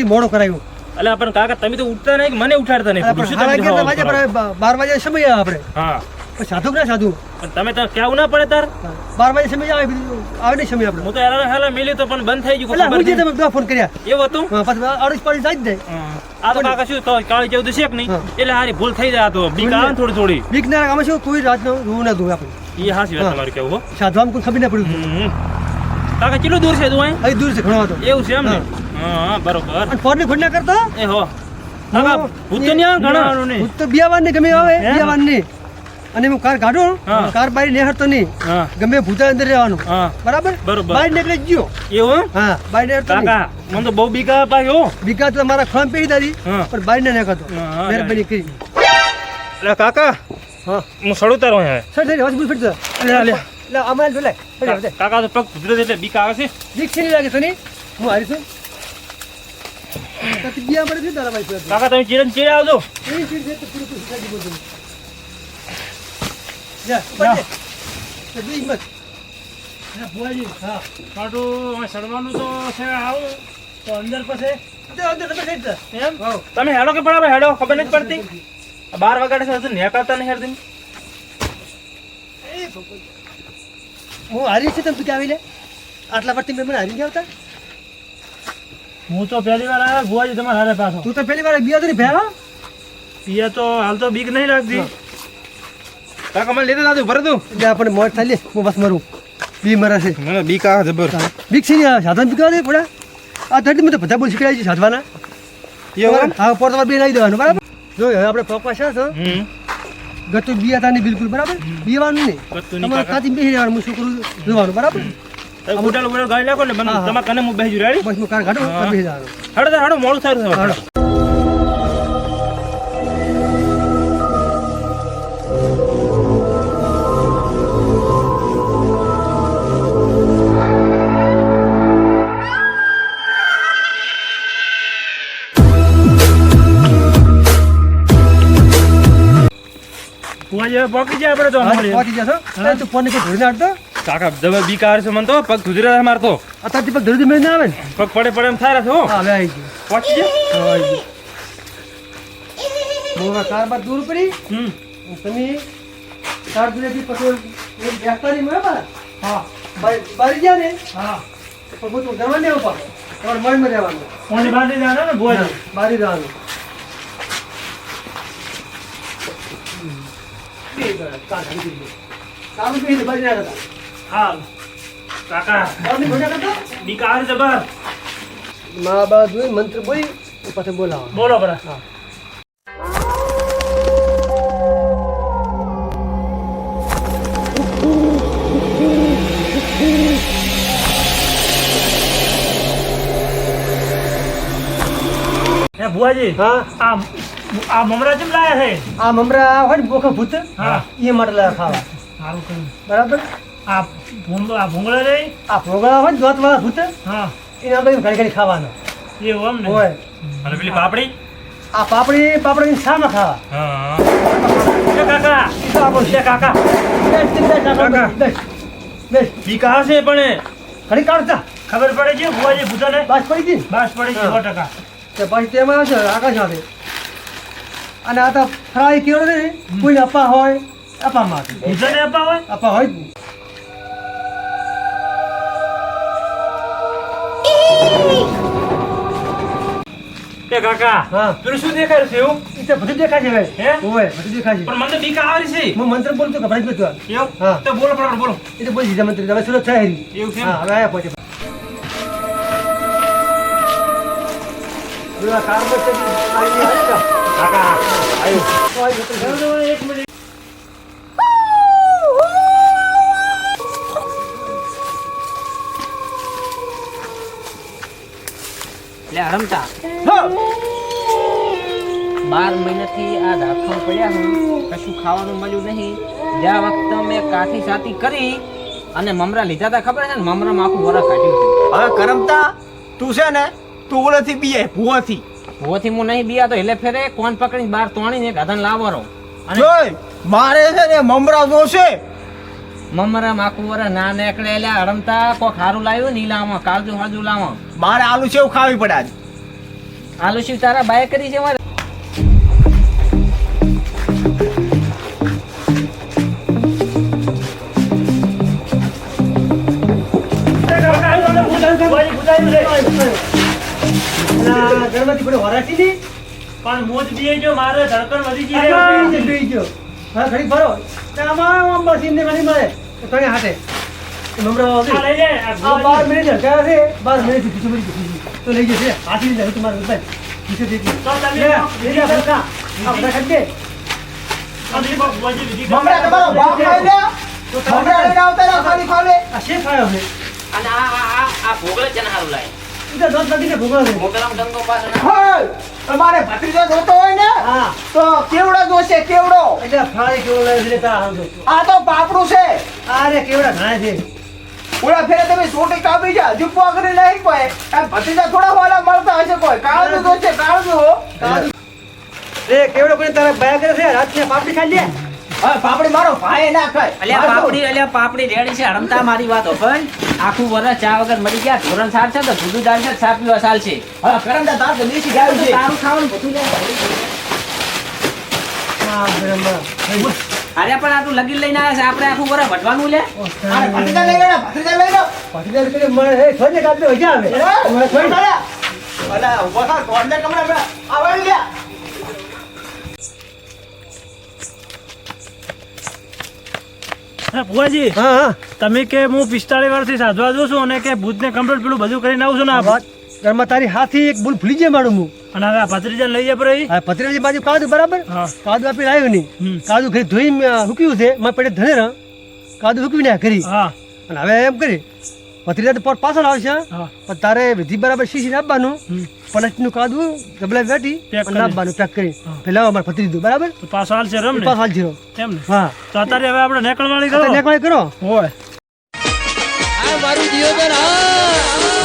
રાતથી મોડો કરાયો એટલે પણ કાકા તમે તો ઉઠતા નહીં મને ઉઠાડતા નહીં? બાર વાગે સમય આપણે. હા. સાધુ ના સાધુ? તમે તો કેવું ના પડે તાર? બાર વાગે સમય આવે આવે નહીં સમય આપણે. હું તો એલા હેલા મેલી તો પણ બંધ થઈ ગયું એટલે હું જે તમે બધા ફોન કર્યા. એવું હતું? પછી અડોશ પાડી જાય જ આ તો કાકા શું તો કાળી જેવું તો છે નહીં? એટલે હારી ભૂલ થઈ જાય તો. બીક આવે થોડી થોડી. બીક ના આમાં શું કોઈ રાતનો રૂ ના દઉં આપણે. એ હાસી વાત તમારું કેવું સાધવામાં કોઈ ખબર ના પડ્યું કાકા કેટલું દૂર છે તું અહીં? દૂર છે ઘણો એવું છે એમ ને? હા બરોબર. અને ફોનની ફોડ ના કરતો? એ હો. કાકા ભૂત તો નહીં ઘણા ભૂત તો બિયાવાન ને ગમે આવે? બિયાવાનની અને હું કાર કાઢું. કાર બહાર નેહરતો નહીં. ગમે ભૂતા અંદર રહેવાનું. બરાબર? બરોબર. બહાર નીકળી ગયો. એવું હા બહાર નેહરતો કાકા મને તો બહુ બીકા હો. બીકા તો મારા ખોમ પેરી દાદી પણ બહાર ને નાખતો હા, મહેરબાની કરી લે કાકા. હા. હું સડો તારો હે સર સર હોસ્પિટલ ફિટ લે, લે. લે અમારે જો લે કાકા તો પગ કુદરત એટલે બીક આવે છે. બીક છે નહીં તો નહીં હું હારી છું તો તું બિયા પડે છે તારા ભાઈ પર કાકા તમે ચીડે ને આવજો. તમે. જા પડે તો હા ભુવાજી. હા સડવાનું તો છે આવું. તો અંદર પછી? અંદર તમે સાઈડ એમ? હાવ. તમે હેડો કે પડાવે? હેડો ખબર નથી પડતી? બાર વાગાડે છે હજુ નેકળતા નહીં હેડતી. હું હારી છે તમે તું આવી લે આટલા પરથી મેં મને હારી ગયા હતા હું તો પહેલી વાર આવ્યા ભુવાજી તમારે હારે પાછો. તું તો પહેલી વાર બીયા તરી ભેળા પિયા તો હાલ તો બીક નહીં લાગતી. કાકા મને લેતા દાદુ ભરે તું એટલે આપણે મોત થાય લે હું બસ મરું. બી મરે છે. મને બીક આવે જબર બીક છે ને સાધન બીકા દે પડે આ ધરતી મેં તો બધા બોલ શીખડાય છે સાધવાના. હા પોર તમારે બે નહીં દેવાનું બરાબર? જો હવે આપણે પપ્પા છે તો હમ. ગતું બિયા તાની બિલકુલ બરાબર? બીવાનું નહીં. નહીં તમારે. કાચી બેસી રહેવાનું હું શું કરું જોવાનું બરાબર? તમે બુટાલ બુટાલ ગાડી નાખો ને મને. તમારા કને હું બેસી રેડી બસ હું કાર કાઢો બેસી હડો હેડો તાર મોડું સારું છે. ભુવાજી પહોંચી જાય આપણે તો. પહોંચી જશો. તું ફોન કે ધોઈને આડતો કાકા જબર બીક આવે છે મને તો પગ ધુજરા છે મારતો અત્યારથી પગ ધોરી મેં ના આવે ને પગ પડે પડે એમ થાય છે હો હવે આવી ગયું પહોંચી ગયો આવી ગયું હવે કાર બાર દૂર પડી હમ તમે કાર દૂરેથી પછી એક બેસતા નહીં બરાબર હા બારી ગયા ને હા પણ હું તો ગરવા નહીં ઉપર તમારે મનમાં રહેવાનું કોની બારી જવાનું ને બોલ બારી જવાનું બે ગણા, કાર હાલી. ના કાકા. આવે છે જબર. મા બા જોઈ મંત્ર બોલી પછી બોલાવો. બોલો બરા. હા. હે ભુવાજી હા. આ આ મમરા કેમ લાયા છે આ મમરા હોય ને બોખા ભૂત હા. એ માટે લાયા ખાવા. સારું બરાબર? આ ભૂંગળો આ ભૂંગળા રે? આ ભૂંગળા હોય ને દોતવાળા ભૂત હા. એના આપણે ઘડી ઘડી ખાવાનો. એવું એમ ને? હોય. અને પેલી પાપડી? આ પાપડી પાપડી શામાં ખાવા. હા. કાકા! છે કાકા. બેસ બેસ બેસ કાકા. બેસ બેસ. બીક છે પણ ઘડી કાઢતા ખબર પડે છે ભુવાજી ભૂતાને? બાસ પડી ગઈ ને? બાસ પડી ગઈ હા. સો ટકા. તે પછી તેમાં આવશે આકાશ આવે અને આ તો ફ્રાય કેવો ને કોઈને અપા હોય અપા માટે ભૂતાને અપા હોય? અપા હોય જ એ કાકા હા. પેલું શું દેખાય છે એવું? તો બધું દેખાય છે હે? ભાઈ ઓય બધું દેખાય છે. પણ મને બીક આવે છે. હું મંત્ર બોલતો ગભરાઈ ગયો. એવું? હા. તો બોલો બરાબર બોલો. એ તો બોલી દીધા મંત્ર. હવે સુરત થાય એવું છે હા હવે આયા પહોંચે પેલું કાર પર ચડી આવીને કાકા આવ્યો તો આ જતો રહ્યો. એક મિનિટ. એટલે રમતા હા. બાર મહિનાથી આ રાખણ પડ્યા હું. કશું ખાવાનું મળ્યું નહીં. જ્યાં વખતે મેં કાથી સાતી કરી અને મમરા લીધા હતા ખબર છે ને? મમરામાં આખું વરા કાઢ્યું છે હવે કરમતા તું છે ને તું ઓલેથી બીએ ભૂવાથી ભૂવાથી હું નહીં બીયા તો એટલે ફેરે કોણ પકડીને બાર તોણીને ગાધન લાવવાનો. અને મારે છે ને મમરા જોશે મમરામાં આખું વરા ના નેકડે એટલે રમતા કોક હારું લાવ્યું નીલામાં કાળજુ હાજુ લાવવા. મારે આલુ સેવ ખાવી પડે આજ. આલુ છે તારા બાય કરી છે મારે? ના, ગણપતિ વરાસી ની? પણ મોજ દીએ જો મારે ધડકણ વધી ગઈ બેહી ગયો. હા, ઘડીક ભરો. તો આમ બસ એમને ઘણી મળે. તને હાથે. તો આ લઈ લે, આ આ બાર મિનિટ હટાવ્યા છે. બાર મિનિટથી ખીચું બળી ગયું, તો લઈ જશે. હાથી લઈ તમારે ઉપર. ખીચું થઈ તો તમે લઈ જા, ભરકા. આ બધા ખાઈ દે. અમરી બાપ મોજી વિધિ કરો. મમરા તમારો બાપ ખાઈ લે મમરા લઈને આવતા રહો ખાલી ખાવ આ શેફ આવ્યો છે. અને આ આ આ આ ભોગળે છે ને હારું લાય તમારે ભત્રીજો જોતો હોય ને તો કેવડો જોશે કેવડો? એટલે ફરાળી કેવડો લેતા આ તો પાપડું છે. અરે કેવડા ઘણા છે. ઓલા ફેરે તમે સોટી કાપી જા હજુ પકડી નહીં કોઈ. આ ભત્રીજા થોડા વાલા મળતા હશે કોઈ. કાળું જોશે છે કાળું. એ કેવડો કોઈ તારે બાયા કરે છે? રાતને પાપડી ખાઈ લે. હા પાપડી મારો ભાઈ ના ખાય. અલ્યા પાપડી અલ્યા પાપડી રેડી છે હરમતા મારી વાત પણ. આખું વરસ ચા વગર મરી ગયા ધોરણ સાર છે તો જુદું દાળ છે ચા પીવા સાલ છે. હા કરમદા તાર તો દેશી ગાયું છે. તારું ખાવાનું બધું લે બરાબર. અરે પણ આ તું લગીન લઈને આવ્યા છે આપણે આખું વરસ વટવાનું લે. અરે ભત્રીજા લઈ લો ભત્રીજા લઈ લો પાટીદાર કરીને મને એ થોડી કાપી મજા આવે. થોડી અલા, ઊભો થા, તોડને કમરા બે. આ ભુવાજી. હા હા. તમે કે હું પિસ્તાળીસ વર્ષથી સાધવા દઉં છું અને કે ભૂતને કમ્પ્લીટ પેલું બધું કરીને આવું છું ને આ ઘરમાં તારી હાથી એક ભૂલ ભૂલી જાય મારું હું અને હવે આ ભત્રીજાને લઈ જાય પર હા ભત્રીજી બાજુ કાદુ બરાબર? હા. કાદુ આપી લાવ્યો નહીં. કાદુ ઘરે ધોઈ હુક્યું છે. મારે પેટે ધને કાદુ હુકવી નાખ કરી હા. અને હવે એમ કરી પતરીજા તો પાછળ આવશે પણ તારે વિધિ બરાબર શીશી આપવાનું. પલટનું કાદુ ગબલા વેટી નાખવાનું આપવાનું પેક કરી. પેલા અમારે પતરી બરાબર? પાછો હાલ છે રમ પાછો હાલ જીરો એમ હા. તો અત્યારે હવે આપણે નેકળવાળી કરો? નેકળવાળી કરો? હોય. મારું જીવન હા.